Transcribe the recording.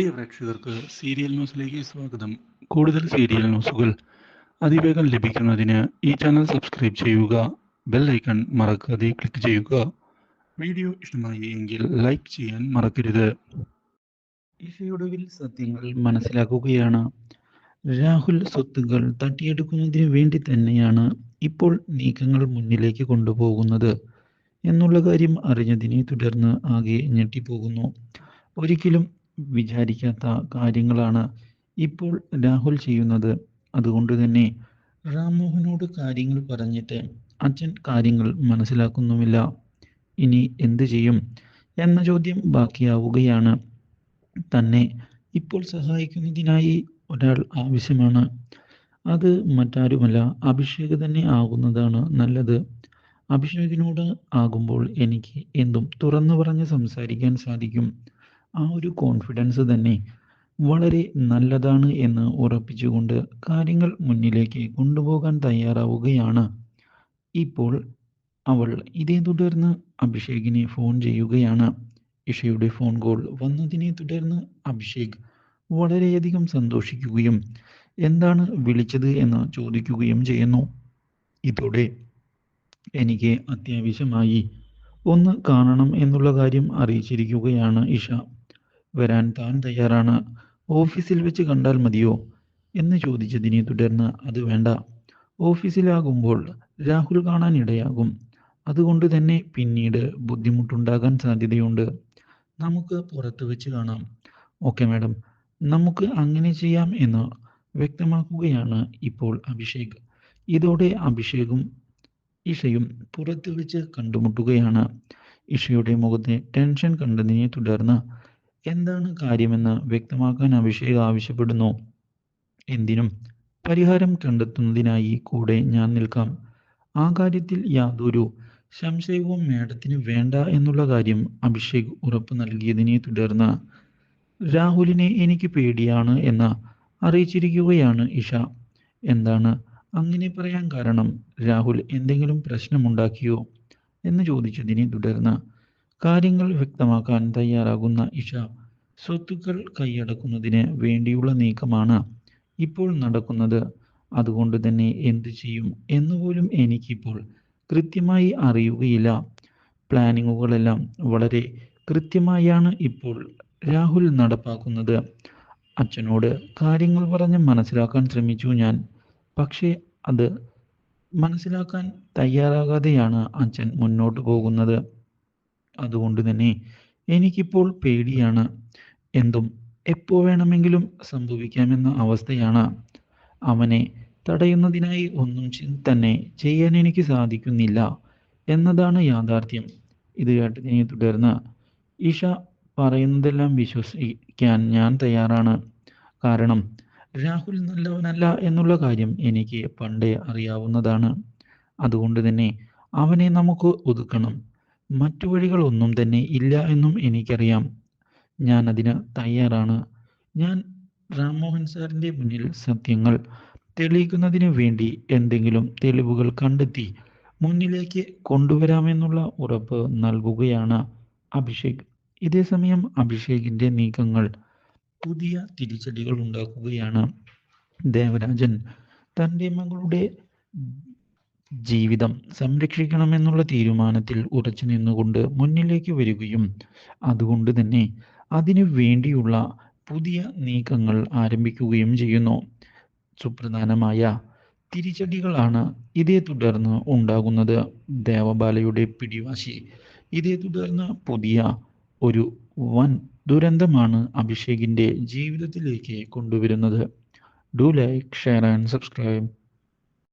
പ്രിയ പ്രേക്ഷകർക്ക് സീരിയൽ ന്യൂസിലേക്ക് സ്വാഗതം. കൂടുതൽ സീരിയൽ ന്യൂസുകൾ അതിവേഗം ലഭിക്കുന്നതിന് ഈ ചാനൽ സബ്സ്ക്രൈബ് ചെയ്യുക ബെൽ ഐക്കൺ മറക്കാതെ ക്ലിക്ക് ചെയ്യുക. വീഡിയോ ഇഷ്ടമായി എങ്കിൽ ലൈക്ക് ചെയ്യാൻ മറക്കരുത്. ഇഷയൊടുവിൽ സത്യങ്ങൾ മനസ്സിലാക്കുകയാണ്. രാഹുൽ സ്വത്തുകൾ തട്ടിയെടുക്കുന്നതിന് വേണ്ടി തന്നെയാണ് ഇപ്പോൾ നീക്കങ്ങൾ മുന്നിലേക്ക് കൊണ്ടുപോകുന്നത് എന്നുള്ള കാര്യം അറിഞ്ഞതിനെ തുടർന്ന് ആകെ ഞെട്ടിപ്പോകുന്നു. ഒരിക്കലും വിചാരിക്കാത്ത കാര്യങ്ങളാണ് ഇപ്പോൾ രാഹുൽ ചെയ്യുന്നത്. അതുകൊണ്ട് തന്നെ റാംമോഹനോട് കാര്യങ്ങൾ പറഞ്ഞിട്ട് അച്ഛൻ കാര്യങ്ങൾ മനസ്സിലാക്കുന്നുമില്ല. ഇനി എന്തു ചെയ്യും എന്ന ചോദ്യം ബാക്കിയാവുകയാണ്. തന്നെ ഇപ്പോൾ സഹായിക്കുന്നതിനായി ഒരാൾ ആവശ്യമാണ്. അത് മറ്റാരുമല്ല അഭിഷേക് തന്നെ ആകുന്നതാണ് നല്ലത്. അഭിഷേകിനോട് ആകുമ്പോൾ എനിക്ക് എന്തും തുറന്നു പറഞ്ഞ് സംസാരിക്കാൻ സാധിക്കും. ആ ഒരു കോൺഫിഡൻസ് തന്നെ വളരെ നല്ലതാണ് എന്ന് ഉറപ്പിച്ചുകൊണ്ട് കാര്യങ്ങൾ മുന്നിലേക്ക് കൊണ്ടുപോകാൻ തയ്യാറാവുകയാണ്. ഇപ്പോൾ അവൾ ഇതേ തുടർന്ന് അഭിഷേകിനെ ഫോൺ ചെയ്യുകയാണ്. ഇഷയുടെ ഫോൺ കോൾ വന്നതിനെ തുടർന്ന് അഭിഷേക് വളരെയധികം സന്തോഷിക്കുകയും എന്താണ് വിളിച്ചത് എന്ന് ചോദിക്കുകയും ചെയ്യുന്നു. ഇതോടെ എനിക്ക് അത്യാവശ്യമായി ഒന്ന് കാണണം എന്നുള്ള കാര്യം അറിയിച്ചിരിക്കുകയാണ് ഇഷ. വരാൻ താൻ തയ്യാറാണ്. ഓഫീസിൽ വെച്ച് കണ്ടാൽ മതിയോ? എന്ന് ചോദിച്ചതിനെ തുടർന്ന് അത് വേണ്ട. ഓഫീസിലാകുമ്പോൾ രാഹുൽ കാണാൻ ഇടയാകും. അതുകൊണ്ട് തന്നെ പിന്നീട് ബുദ്ധിമുട്ടുണ്ടാകാൻ സാധ്യതയുണ്ട്. നമുക്ക് പുറത്ത് വെച്ച് കാണാം. Okay madam. നമുക്ക് അങ്ങനെ ചെയ്യാം എന്ന് വ്യക്തമാക്കുകയാണ് ഇപ്പോൾ അഭിഷേക്. ഇതോടെ അഭിഷേകും ഇഷയും പുറത്ത് വെച്ച് കണ്ടുമുട്ടുകയാണ്. ഇഷയുടെ മുഖത്തെ ടെൻഷൻ കണ്ടതിനെ തുടർന്ന് എന്താണ് കാര്യമെന്ന് വ്യക്തമാക്കാൻ അഭിഷേക് ആവശ്യപ്പെടുന്നു. എന്തിനും പരിഹാരം കണ്ടെത്തുന്നതിനായി കൂടെ ഞാൻ നിൽക്കാം. ആ കാര്യത്തിൽ യാതൊരു സംശയവും മേഡത്തിന് വേണ്ട എന്നുള്ള കാര്യം അഭിഷേക് ഉറപ്പ് നൽകിയതിനെ തുടർന്ന് രാഹുലിനെ എനിക്ക് പേടിയാണ് എന്ന് അറിയിച്ചിരിക്കുകയാണ് ഇഷ. എന്താണ് അങ്ങനെ പറയാൻ കാരണം? രാഹുൽ എന്തെങ്കിലും പ്രശ്നമുണ്ടാക്കിയോ? എന്ന് ചോദിച്ചതിനെ തുടർന്ന് കാര്യങ്ങൾ വ്യക്തമാക്കാൻ തയ്യാറാകുന്ന ഇഷ സ്വത്തുക്കൾ കൈയടക്കുന്നതിന് വേണ്ടിയുള്ള നീക്കമാണ് ഇപ്പോൾ നടക്കുന്നത്. അതുകൊണ്ട് തന്നെ എന്തു ചെയ്യും എന്നുപോലും എനിക്കിപ്പോൾ കൃത്യമായി അറിയുകയില്ല. പ്ലാനിങ്ങുകളെല്ലാം വളരെ കൃത്യമായാണ് ഇപ്പോൾ രാഹുൽ നടപ്പാക്കുന്നത്. അച്ഛനോട് കാര്യങ്ങൾ പറഞ്ഞ് മനസ്സിലാക്കാൻ ശ്രമിച്ചു ഞാൻ. പക്ഷേ അത് മനസ്സിലാക്കാൻ തയ്യാറാകാതെയാണ് അച്ഛൻ മുന്നോട്ട് പോകുന്നത്. അതുകൊണ്ട് തന്നെ എനിക്കിപ്പോൾ പേടിയാണ്. എന്തും എപ്പോ വേണമെങ്കിലും സംഭവിക്കാമെന്ന അവസ്ഥയാണ്. അവനെ തടയുന്നതിനായി ഒന്നും തന്നെ ചെയ്യാൻ എനിക്ക് സാധിക്കുന്നില്ല എന്നതാണ് യാഥാർത്ഥ്യം. ഇത് കേട്ടതിനെ തുടർന്ന് ഇഷ പറയുന്നതെല്ലാം വിശ്വസിക്കാൻ ഞാൻ തയ്യാറാണ്. കാരണം രാഹുൽ നല്ലവനല്ല എന്നുള്ള കാര്യം എനിക്ക് പണ്ടേ അറിയാവുന്നതാണ്. അതുകൊണ്ട് തന്നെ അവനെ നമുക്ക് ഒതുക്കണം. മറ്റു വഴികളൊന്നും തന്നെ ഇല്ല എന്നും എനിക്കറിയാം. ഞാൻ അതിന് തയ്യാറാണ്. ഞാൻ രാംമോഹൻ സാറിന്റെ മുന്നിൽ സത്യങ്ങൾ തെളിയിക്കുന്നതിന് വേണ്ടി എന്തെങ്കിലും തെളിവുകൾ കണ്ടെത്തി മുന്നിലേക്ക് കൊണ്ടുവരാമെന്നുള്ള ഉറപ്പ് നൽകുകയാണ് അഭിഷേക്. ഇതേസമയം അഭിഷേകിന്റെ നീക്കങ്ങൾ പുതിയ തിരിച്ചടികൾ ഉണ്ടാക്കുകയാണ്. ദേവരാജൻ തന്റെ മകളുടെ ജീവിതം സംരക്ഷിക്കണമെന്നുള്ള തീരുമാനത്തിൽ ഉറച്ചു നിന്നുകൊണ്ട് മുന്നിലേക്ക് വരികയും അതുകൊണ്ട് തന്നെ അതിനു വേണ്ടിയുള്ള പുതിയ നീക്കങ്ങൾ ആരംഭിക്കുകയും ചെയ്യുന്നു. സുപ്രധാനമായ തിരിച്ചടികളാണ് ഇതേ തുടർന്ന് ഉണ്ടാകുന്നത്. ദേവബാലയുടെ പിടിവാശി. ഇതേ തുടർന്ന് പുതിയ ഒരു വൻ ദുരന്തമാണ് അഭിഷേകിന്റെ ജീവിതത്തിലേക്ക് കൊണ്ടുവരുന്നത്. Do like share and subscribe